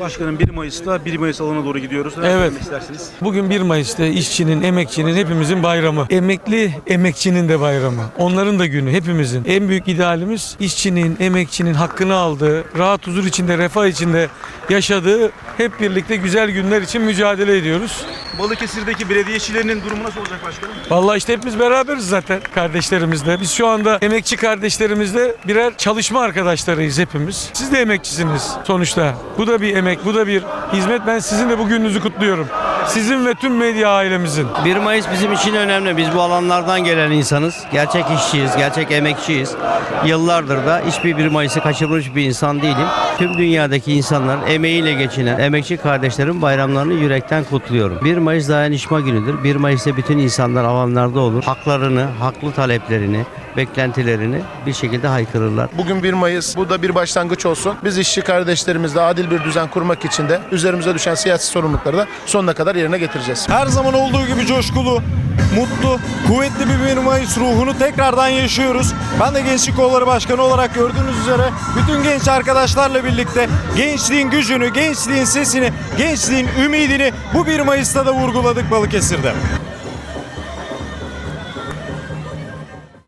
Başkanım 1 Mayıs'ta 1 Mayıs alana doğru gidiyoruz. Neler Evet. istersiniz? Bugün 1 Mayıs'ta işçinin, emekçinin, hepimizin bayramı. Emekli, emekçinin de bayramı. Onların da günü, hepimizin. En büyük idealimiz işçinin, emekçinin hakkını aldığı, rahat huzur içinde, refah içinde yaşadığı hep birlikte güzel günler için mücadele ediyoruz. Balıkesir'deki belediyecilerinin durumu nasıl olacak başkanım? Vallahi işte hepimiz beraberiz zaten kardeşlerimizle. Biz şu anda emekçi kardeşlerimizle birer çalışma arkadaşlarıyız hepimiz. Siz de emekçisiniz sonuçta. Bu da bir emek, bu da bir hizmet. Ben sizin de bu gününüzü kutluyorum. Sizin ve tüm medya ailemizin. 1 Mayıs bizim için önemli. Biz bu alanlardan gelen insanız. Gerçek işçiyiz, gerçek emekçiyiz. Yıllardır da hiçbir 1 Mayıs'ı kaçırmış bir insan değilim. Tüm dünyadaki insanların emeğiyle geçinen emekçi kardeşlerin bayramlarını yürekten kutluyorum. 1 Mayıs dayanışma günüdür. 1 Mayıs'ta bütün insanlar alanlarda olur. Haklarını, haklı taleplerini, beklentilerini bir şekilde haykırırlar. Bugün 1 Mayıs. Bu da bir başlangıç olsun. Biz işçi kardeşlerimizle adil bir düzen kurmak için de üzerimize düşen siyasi sorumlulukları da sonuna kadar yerine getireceğiz. Her zaman olduğu gibi coşkulu, mutlu, kuvvetli bir 1 Mayıs ruhunu tekrardan yaşıyoruz. Ben de Gençlik Kolları Başkanı olarak gördüğünüz üzere bütün genç arkadaşlarla birlikte gençliğin gücünü, gençliğin sesini, gençliğin ümidini bu 1 Mayıs'ta da vurguladık Balıkesir'de.